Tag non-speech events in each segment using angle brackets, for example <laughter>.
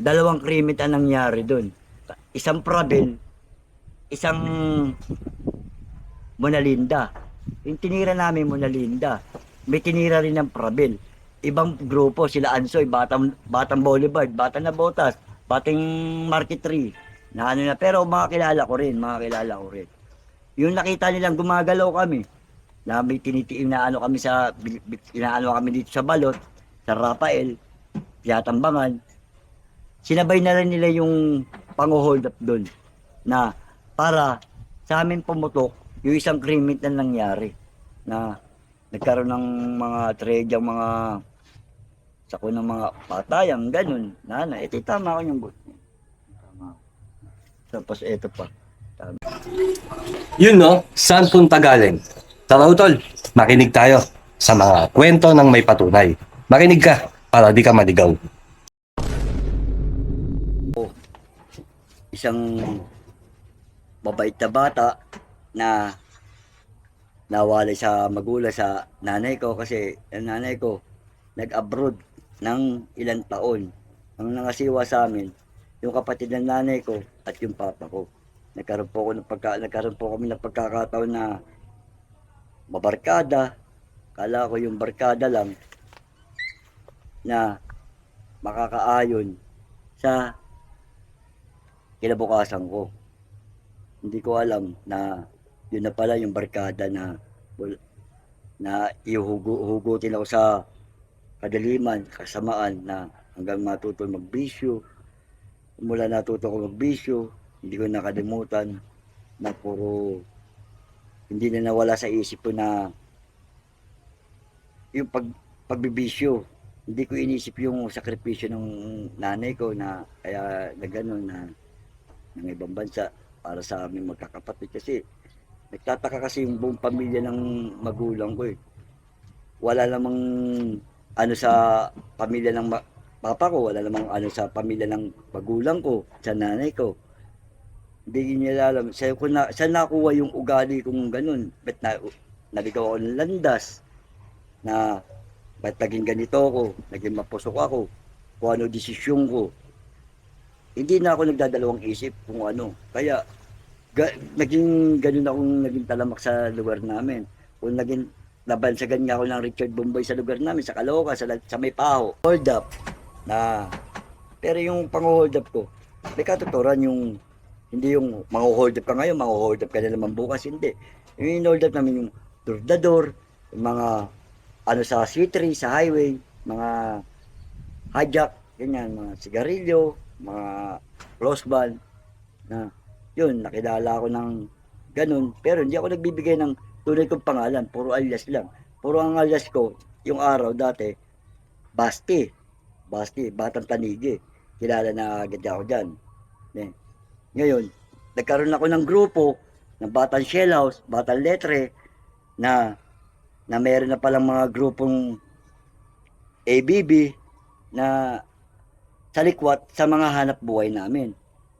dalawang krimit ang nangyari doon. Isang Prabil, isang Monalinda. Yung tinira namin Monalinda, may tinira rin ng Prabil. Ibang grupo, sila Ansoy, Batang, Batang Boulevard, Batang Nabotas, Batang Market 3. Na ano na, pero mga kilala ko rin, mga kilala ko rin. Yung nakita nilang gumagalaw kami, na may tinitiim na ano kami sa, inaano kami dito sa Balot, sa Rafael, Yatambangan, sinabay na rin nila yung pang-hold up doon na para sa amin pumutok yung isang krimit na nangyari na nagkaroon ng mga tragedyang mga sako ng mga patayang ganun. Na na ito tama ko yung boot tama. Tapos ito pa. Yun no, saan punta galing? Tara utol, makinig tayo sa mga kwento ng may patunay. Makinig ka para di ka maligaw. Isang mabait na bata na nawalay sa magulang sa nanay ko kasi ang nanay ko nag-abroad ng ilang taon. Ang nangasiwa sa amin, yung kapatid ng nanay ko at yung papa ko. Nagkaroon po, ako ng pagka, nagkaroon po kami ng pagkakataon na mabarkada. Kala ko yung barkada lang na makakaayon sa kinabukasan ko. Hindi ko alam na yun na pala yung barkada na na ihuhugutin ako sa kadaliman, kasamaan na hanggang matuto magbisyo. Mula natuto ko magbisyo, hindi ko nakalimutan na puro hindi na nawala sa isip ko na yung pag pagbibisyo. Hindi ko inisip yung sakripisyo ng nanay ko na kaya na gano'n na ng ibang bansa para sa aming magkakapatid kasi nagtataka kasi yung buong pamilya ng magulang ko eh. Wala namang ano sa pamilya ng papa ko, wala namang ano sa pamilya ng magulang ko, sa nanay ko. Hindi nila alam. Saan ko na, saan nakuha yung ugali kong ganun? Ba't na, naligaw ako ng landas? Na, ba't naging ganito ako? Naging mapusok ako? Kung ano desisyon ko? Hindi na ako nagdadalawang isip kung ano. Kaya, ga, naging ganun akong naging talamak sa lugar namin. Kung naging nabansagan nga ako ng Richard Bombay sa lugar namin, sa Caloocan, sa, sa may paho. Hold up. Na, pero yung pang-hold up ko, may katuturan yung, hindi yung mang-hold up ka ngayon, mang-hold up ka na naman bukas, hindi. Yung hold up namin yung door to door, yung mga ano sa C3, sa highway, mga hijack, ganyan, mga sigarilyo, mga close band na yun, nakilala ko ng ganun. Pero hindi ako nagbibigay ng tunay kong pangalan, puro alias lang. Puro ang alias ko, yung araw dati, Basti. Basti, Batang Tanigi. Kilala na agad ako dyan. Eh, Ngayon, nagkaroon ako ng grupo ng Batang Shell House, Batang Letre, na na meron na palang mga grupong ABB na sa likwat sa mga hanap buhay namin.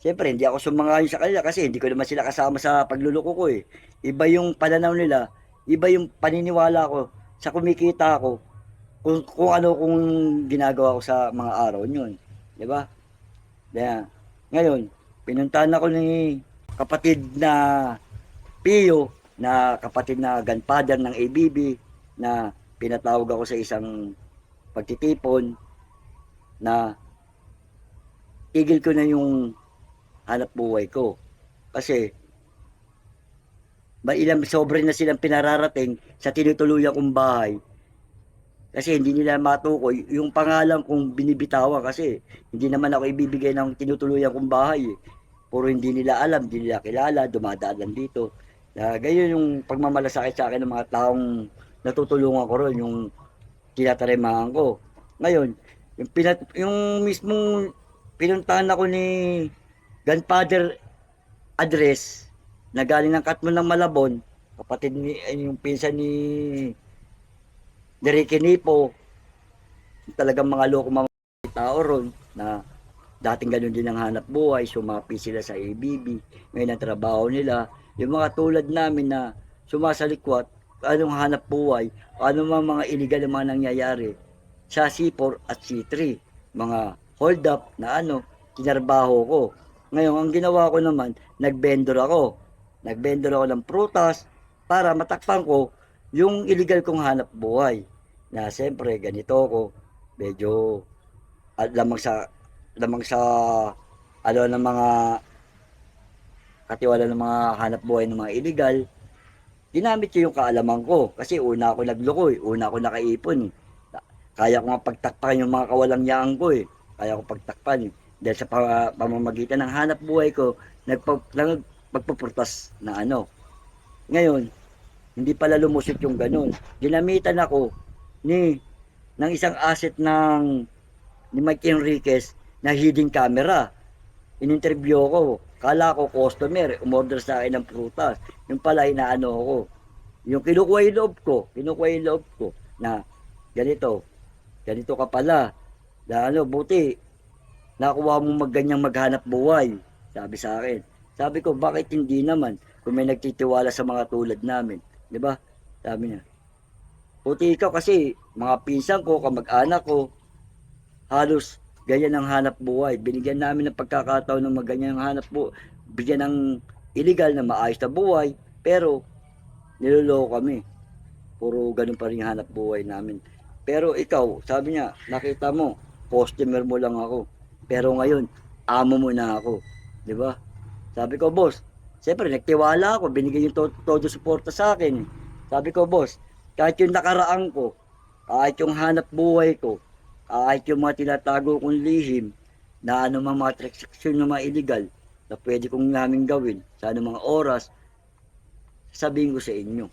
Siyempre, hindi ako sumangayon sa kanila kasi hindi ko naman sila kasama sa pagluloko ko eh. Iba yung pananaw nila, iba yung paniniwala ko sa kumikita ko kung, kung ano kung ginagawa ko sa mga araw yun. Di ba? Kaya, ngayon, pinuntahan ako ni kapatid na Pio, na kapatid na grandfather ng ABB, na pinatawag ako sa isang pagtitipon na tigil ko na yung hanap buhay ko. Kasi, mailang sobre na silang pinararating sa tinutuluyan kong bahay. Kasi hindi nila matukoy yung pangalan kong binibitawan kasi hindi naman ako ibibigay ng tinutuluyan kong bahay. Puro hindi nila alam, hindi nila kilala, dumadaan lang dito. Na ganyan yung pagmamalasakit sa akin ng mga taong natutulungan ko ron, yung tinatarimahan ko. Ngayon, yung, pinat, yung mismong pinuntahan ako ni grandfather address na galing ng Katmon ng Malabon, kapatid ni, yung pinsan ni Derek Nipo, talagang mga loko mga tao ron na dating ganun din ang hanap buhay, sumapi sila sa ABB, ngayon ang trabaho nila, yung mga tulad namin na sumasalikwat, anong hanap buhay, ano mga mga illegal na mga nangyayari? Sa C4 at C3, mga hold up na ano, tinarbaho ko. Ngayon, ang ginawa ko naman, nagbendor ako. Nagbendor ako ng prutas para matakpan ko yung illegal kong hanap buhay. Na siyempre, ganito ako, medyo at lamang sa lamang sa ano ng mga katiwala ng mga hanap buhay ng mga illegal ginamit ko yung kaalaman ko kasi una ako naglukoy una ako nakaipon kaya ko nga pagtakpan yung mga kawalang yaan ko eh kaya ko pagtakpan dahil sa pa- pamamagitan ng hanap buhay ko nagpa, nag, magpupurtas na ano ngayon hindi pala lumusot yung ganun ginamitan ako ni ng isang asset ng ni Mike Enriquez na hidden camera. In-interview ko. Kala ko customer, umorder sa akin ng prutas. Yung pala inaano ko. Yung kinukuha yung loob ko, kinukuha yung loob ko na ganito, ganito ka pala. Na ano, buti, nakuha mo magganyang maghanap buhay. Sabi sa akin. Sabi ko, bakit hindi naman kung may nagtitiwala sa mga tulad namin? Di ba? Sabi niya. Buti ikaw kasi mga pinsan ko, kamag-anak ko, halos ganyan ang hanap buhay. Binigyan namin ng pagkakataon ng maganyan ang hanap buhay. Bigyan ng illegal na maayos na buhay. Pero, niloloko kami. Puro ganun pa rin hanap buhay namin. Pero ikaw, sabi niya, nakita mo, customer mo lang ako. Pero ngayon, amo mo na ako. Di ba? Sabi ko, boss, siyempre, nagtiwala ako. Binigyan yung to- todo suporta sa akin. Sabi ko, boss, kahit yung nakaraan ko, kahit yung hanap buhay ko, kahit yung mga tinatago kong lihim, na ano mga mga transaksyon ng mga illegal, na pwede kong namin gawin sa anumang oras, sabihin ko sa inyo.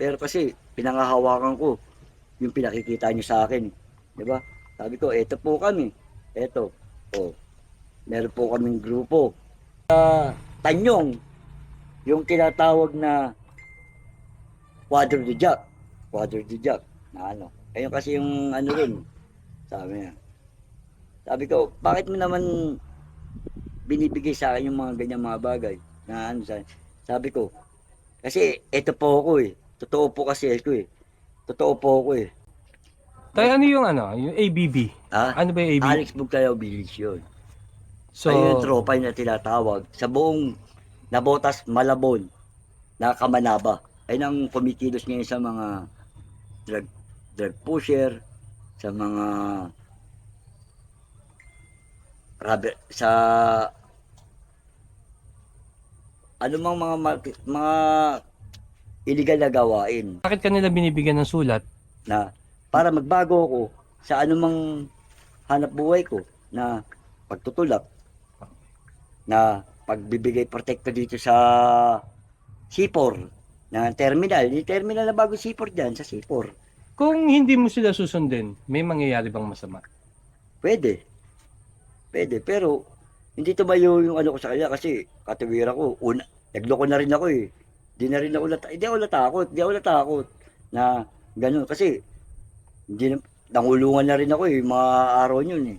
Pero kasi, pinangahawakan ko yung pinakikita nyo sa akin. Di ba? Sabi ko, eto po kami. Eto. O, meron po kaming grupo. Sa Tanyong, yung tinatawag na Quadro de Jack. Quadro de Jack. Na ano. Ayun kasi yung ano rin. Sabi niya. Sabi ko, bakit mo naman binibigay sa akin yung mga ganyang mga bagay? Na ano sa Sabi ko, kasi eto po ako eh. Totoo po kasi ako eh. Totoo po ako eh. Tayo ano yung ano, yung ABB? Ha? Ano ba yung ABB? Alex Bugtayo Bilis yun. So, Ayun yung tropa na tinatawag. Sa buong Nabotas, Malabon, na Kamanaba. Ayun ang kumikilos ngayon sa mga drug, drug pusher, sa mga rubber, sa ano mang mga mar- mga illegal na gawain bakit kanila binibigyan ng sulat? na para magbago ako sa anumang hanap buhay ko na pagtutulak na pagbibigay protekto dito sa C4 na terminal. Yung terminal na bago C4 dyan, sa C4. Kung hindi mo sila susundin, may mangyayari bang masama? Pwede. Pwede. Pero, hindi tumayo yung ano ko sa kanya kasi katuwira ko. Una, nagloko na rin ako eh. Hindi na rin ako nata- hindi ako natakot. Hindi ako natakot na ganun. Kasi, hindi na, nangulungan na rin ako eh. Mga araw yun eh.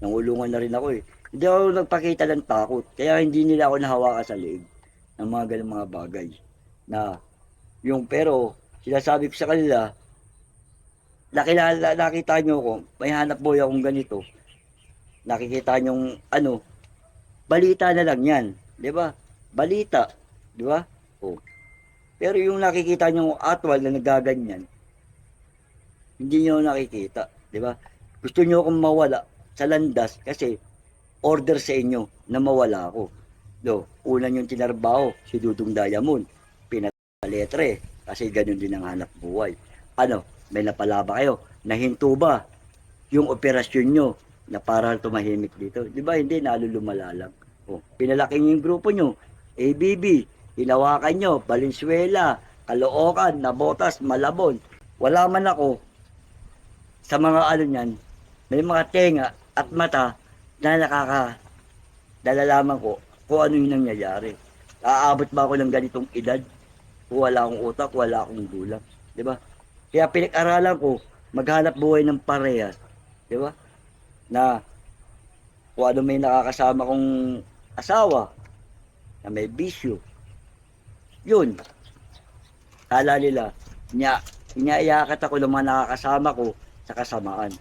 Nangulungan na rin ako eh. Hindi ako nagpakita ng takot. Kaya hindi nila ako nahawakan sa leeg ng mga ganung mga bagay. Na, yung pero, sinasabi ko sa kanila, nakilala, nakita nyo ko, may hanap boy akong ganito. Nakikita nyo ano, balita na lang yan. Di ba? Balita. Di ba? Oh. Pero yung nakikita nyo atwal na nagaganyan, hindi nyo nakikita. Di ba? Gusto nyo akong mawala sa landas kasi order sa inyo na mawala ako. Do, una yung tinarbaho, si Dudong Diamond. Pinataletre kasi ganun din ang hanap buhay. Ano, may napala ba kayo? Nahinto ba yung operasyon nyo na para tumahimik dito? Di ba hindi, nalulumala lang. Oh, pinalaki nyo yung grupo nyo. ABB, hinawakan nyo, Valenzuela, Caloocan, Nabotas, Malabon. Wala man ako sa mga ano niyan, may mga tenga at mata na nakaka dalalaman ko kung ano yung nangyayari. Aabot ba ako ng ganitong edad? Kung wala akong utak, wala akong gulang. Di ba? Kaya pinag-aralan ko, maghanap buhay ng parehas. Di ba? Na kung ano may nakakasama kong asawa na may bisyo. Yun. Kala nila, niya, inaiyakat ako ng mga nakakasama ko sa kasamaan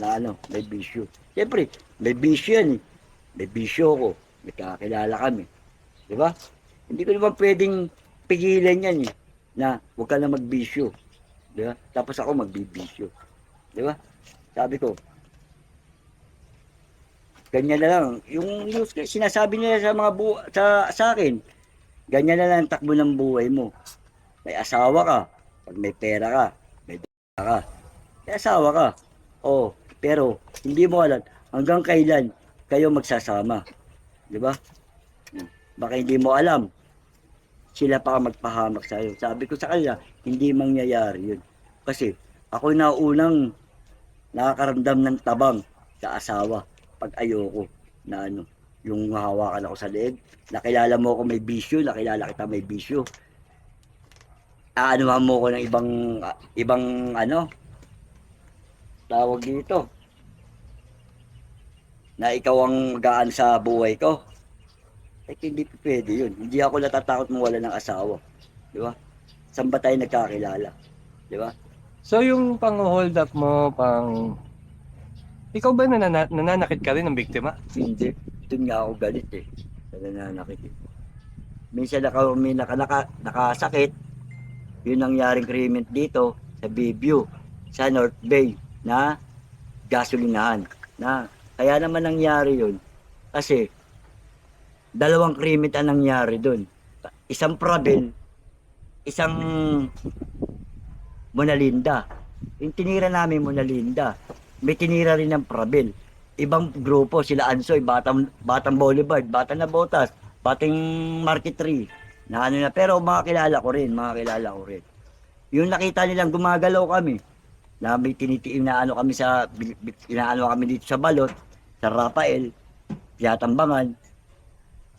na ano, may bisyo. Siyempre, may bisyo yan eh. May bisyo ko. May kakilala kami. Di ba? Hindi ko naman pwedeng pigilan yan eh. Na huwag ka na magbisyo. Di ba? Tapos ako magbibisyo. Di ba? Sabi ko, ganyan na lang. Yung, yung sinasabi nila sa mga bu sa, sa akin, ganyan na lang ang takbo ng buhay mo. May asawa ka, pag may pera ka, may d- ka. May asawa ka. Oh, pero hindi mo alam hanggang kailan kayo magsasama. 'Di ba? Baka hindi mo alam. Sila pa magpahamak sa iyo. Sabi ko sa kanila, hindi mangyayari 'yun. Kasi ako na unang nakakaramdam ng tabang sa asawa pag ayoko na ano, yung hawakan ako sa leeg. Nakilala mo ako may bisyo, nakilala kita may bisyo. Aanuhan mo ko ng ibang ibang ano tawag dito na ikaw ang magaan sa buhay ko. Eh, hindi pwede yun. Hindi ako natatakot mawala ng asawa. Di ba? Saan ba tayo nagkakilala? Di ba? So yung pang-hold up mo, pang... Ikaw ba nanana- nananakit ka rin ng biktima? Hindi. Doon nga ako galit eh. Sa nananakit eh. Minsan naka, may naka, naka, nakasakit. Yun ang yaring krimen dito sa Biview, sa North Bay na gasolinahan. Na, kaya naman nangyari yun. Kasi, dalawang krimen ang nangyari doon. Isang Prabil, isang Mona Linda. Yung tinira namin Mona Linda, may tinira rin ng Prabil. Ibang grupo, sila Ansoy, Batang, Batang Boulevard, Batang Nabotas, Batang Market 3. Na ano na, pero mga kilala ko rin, mga kilala ko rin. Yung nakita nilang gumagalaw kami, na may tinitiim na ano kami sa, inaano kami dito sa Balot, sa Rafael, Yatambangan,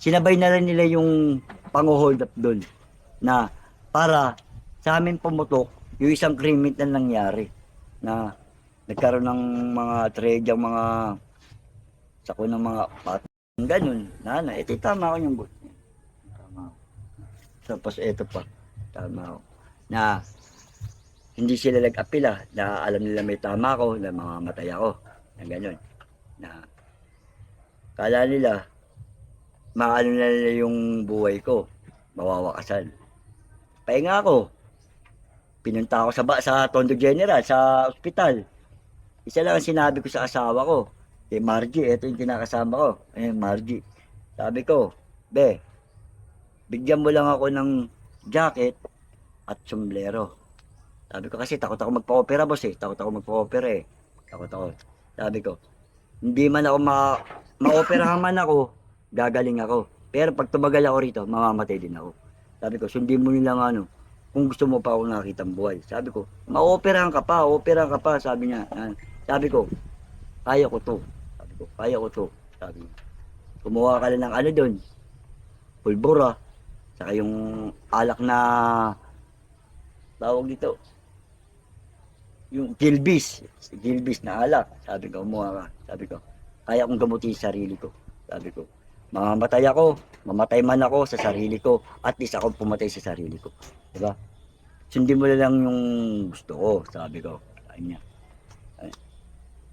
sinabay na rin nila yung pang-hold up doon na para sa amin pumutok yung isang krimen na nangyari na nagkaroon ng mga trade mga sako ng mga pat ganun na na ito tama ko yung tama. Tapos ito pa. Tama ako. Na hindi sila nag-apila na alam nila may tama ko na mamamatay ako na ganun na kala nila maano na nila yung buhay ko mawawakasan. Pahinga ako. Pinunta ako sa sa Tondo General sa ospital. Isa lang ang sinabi ko sa asawa ko eh Margie ito yung kinakasama ko eh Margie. Sabi ko be bigyan mo lang ako ng jacket at sombrero sabi ko kasi takot ako magpa-opera boss eh takot ako magpa-opera eh takot ako sabi ko hindi man ako ma ma-operahan man ako gagaling ako pero pag tumagal ako rito mamamatay din ako sabi ko sundin mo nilang ano kung gusto mo pa ako nakita buhay. Sabi ko, ma-operahan ka pa, operahan ka pa, sabi niya. Sabi ko, kaya ko to. Sabi ko, kaya ko to. Sabi niya. Kumuha ka lang ng ano doon, pulbura, saka yung alak na, tawag dito, yung gilbis, gilbis na alak. Sabi ko, kumuha ka. Sabi ko, kaya kong gamutin sarili ko. Sabi ko, mamamatay ako, mamatay man ako sa sarili ko, at least ako pumatay sa sarili ko. Diba? Sundin mo na lang yung gusto ko, sabi ko. Ay,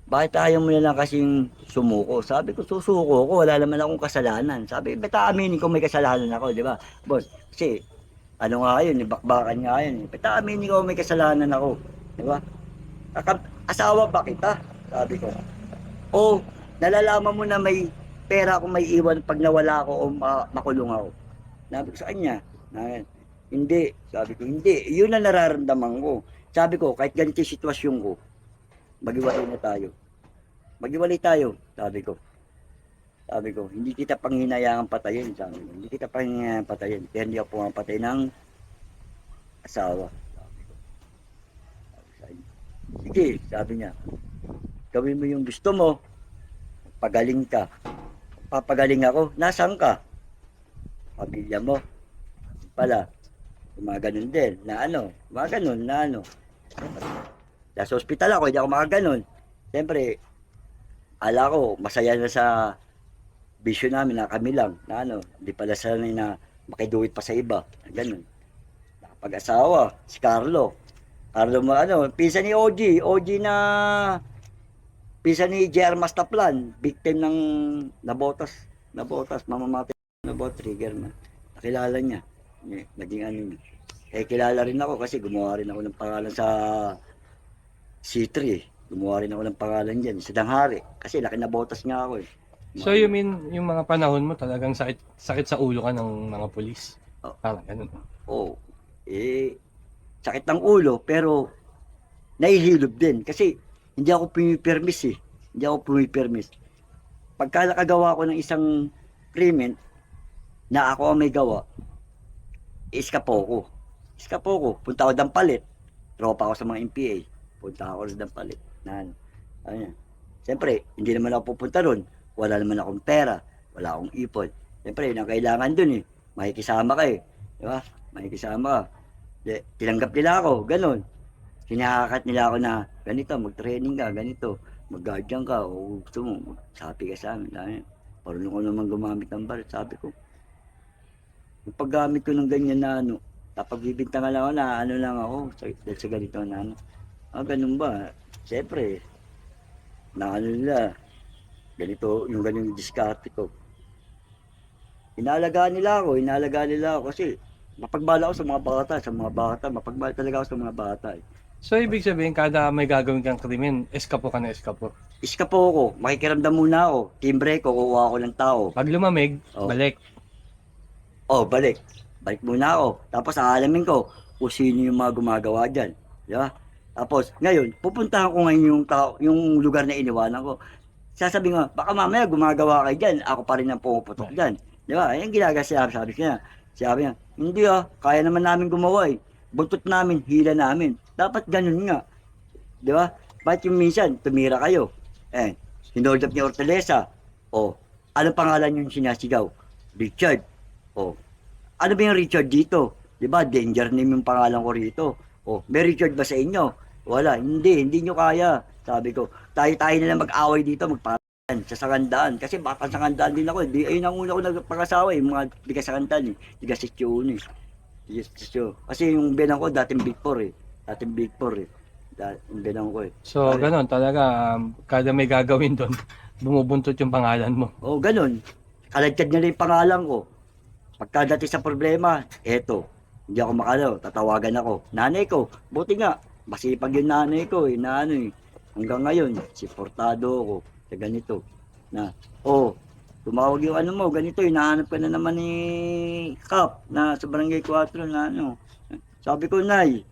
Bakit ayaw mo lang kasing sumuko? Sabi ko, susuko ko, wala naman akong kasalanan. Sabi, ba't aaminin ko may kasalanan ako, di ba? Boss, kasi, ano nga yun, bakbakan nga yun. Ba't aaminin ko may kasalanan ako, di ba? Asawa ba kita? Sabi ko. O, nalalaman mo na may pera akong may iwan pag nawala ako o ma- makulong ako. Sabi ko sa kanya, na, hindi. Sabi ko, hindi. Yun ang nararamdaman ko. Sabi ko, kahit ganito yung sitwasyon ko, magiwalay na tayo. Magiwalay tayo, sabi ko. Sabi ko, hindi kita panghinayangan patayin, sabi ko. Hindi kita panghinayangan patayin. Kaya hindi ako pumapatay ng asawa. Sabi ko. Sabi sa kanya. Sige, sabi niya. Gawin mo yung gusto mo. Pagaling ka. Papagaling ako. Nasaan ka? Pamilya mo. Pala. Mga ganun din. Na ano. Mga ganun. Na ano. Nasa ospital ako. Hindi ako mga ganun. Siyempre, ala ko, masaya na sa bisyo namin na kami lang. Na ano. Hindi pala sanay na makiduwit pa sa iba. Ganun. Nakapag-asawa. Si Carlo. Carlo mo ano. Pisa ni OG. OG na Pisa ni JR Mastaplan, victim ng nabotas. Nabotas, mamamatay nabot, trigger na. Nakilala niya. Eh, Naging ano niya. Eh, kilala rin ako kasi gumawa rin ako ng pangalan sa C3 eh. Gumawa rin ako ng pangalan dyan, sa Danghari. Kasi laki na botas nga ako eh. So you mean yung mga panahon mo talagang sakit, sakit sa ulo ka ng mga pulis? Oh. Parang ganun. Oo. Eh, sakit ng ulo, pero nahihilog din. Kasi hindi ako pumipirmis eh. Hindi ako pumipirmis. Pagka nakagawa ko ng isang krimen na ako ang may gawa, iskapo ko. Iskapo ko. Punta ako ng palit. Tropa ako sa mga MPA. Punta ako sa Dampalit. Na, ano yan. Siyempre, hindi naman ako pupunta ron. Wala naman akong pera. Wala akong ipon. Siyempre, yun ang kailangan dun eh. Makikisama ka eh. Di ba? Makikisama ka. Tinanggap nila ako. Ganon. Sinakakat nila ako na ganito, mag-training ka, ganito. Mag-guardian ka. O gusto mo, sabi ka sa amin. Dahil, parunong ko naman gumamit ng bar. Sabi ko, yung paggamit ko ng ganyan na ano, tapos bibintangan lang ako na ano lang ako sa, dahil sa ganito na ano. Ah, ganun ba? Siyempre, na ano nila, ganito, yung ganun yung ko. Inalagaan nila ako, inalagaan nila ako kasi mapagbala ako sa mga bata, sa mga bata, mapagbala talaga ako sa mga bata. Eh. So ibig sabihin kada may gagawin kang krimen, eskapo ka na eskapo. Iskapo ako, makikiramdam muna ako, timbre ko, kukuha ako ng tao. Pag lumamig, Oh. balik. Oh, balik. Balik muna ako. Tapos aalamin ko kung sino yung mga gumagawa dyan. Di ba? Tapos, ngayon, pupuntahan ko ngayon yung, tao, yung lugar na iniwanan ko. Sasabihin ko, baka mamaya gumagawa kayo dyan, ako pa rin ang pumuputok dyan. Di ba? Yan ginagawa siya, sabi niya. Sabi niya, hindi ah, kaya naman namin gumawa eh. Buntot namin, hila namin. Dapat ganun nga. Di ba? Bakit yung minsan, tumira kayo? Eh, hinold up ni Ortalesa. O, ano pangalan yung sinasigaw? Richard. O, ano ba yung Richard dito? Di ba? Danger name yung pangalan ko rito. O, may Richard ba sa inyo? Wala. Hindi. Hindi nyo kaya. Sabi ko, tayo-tayo na lang mag-away dito, magpatan sa sangandaan. Kasi baka sangandaan din ako. eh. Di, ayun ang una ko nagpag-asawa eh. Mga tiga sangandaan eh. Tiga sityo eh. Tiga sityo. Kasi yung benang ko, dating Big Four eh. Dating Big Four eh. Da- yung benang ko eh. So Pare. ganun talaga, um, kada may gagawin doon, <laughs> bumubuntot yung pangalan mo. O, ganun. Kalagkad nila yung pangalan ko. Pagkadating sa problema, eto, hindi ako makalaw, tatawagan ako. Nanay ko, buti nga, masipag yung nanay ko eh, na ano eh. Hanggang ngayon, siportado ako sa ganito. Na, oh, tumawag yung ano mo, ganito, hinahanap ka na naman ni Kap na sa Barangay 4 na ano. Sabi ko, Nay,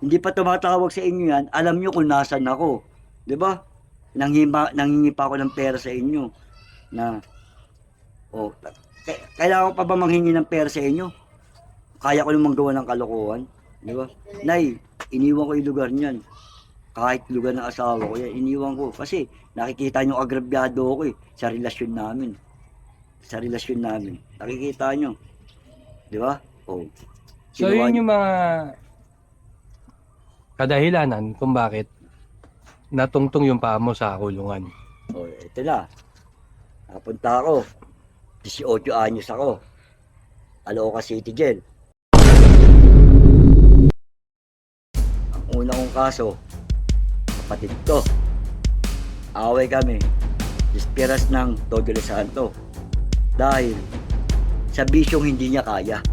hindi pa tumatawag sa inyo yan, alam nyo kung nasan ako. 'Di ba? Nanghima, nanghingi pa ako ng pera sa inyo na oh, kailangan pa ba manghingi ng pera sa inyo? Kaya ko namang gawa ng kalokohan, 'di ba? Nay, iniwan ko 'yung lugar niyan. Kahit lugar ng asawa ko, yan, iniwan ko kasi nakikita niyo agrabyado ako eh sa relasyon namin. Sa relasyon namin. Nakikita niyo. 'Di ba? Oh. So Ginawa yun yung mga kadahilanan kung bakit natungtong yung paa mo sa kulungan. Oh, ito na. Napunta ako. 18 anyos ako. Caloocan City Jail. Ang una kong kaso, kapatid ko. Away kami. Dispiras ng Todo Santo. Dahil sa bisyong hindi niya kaya.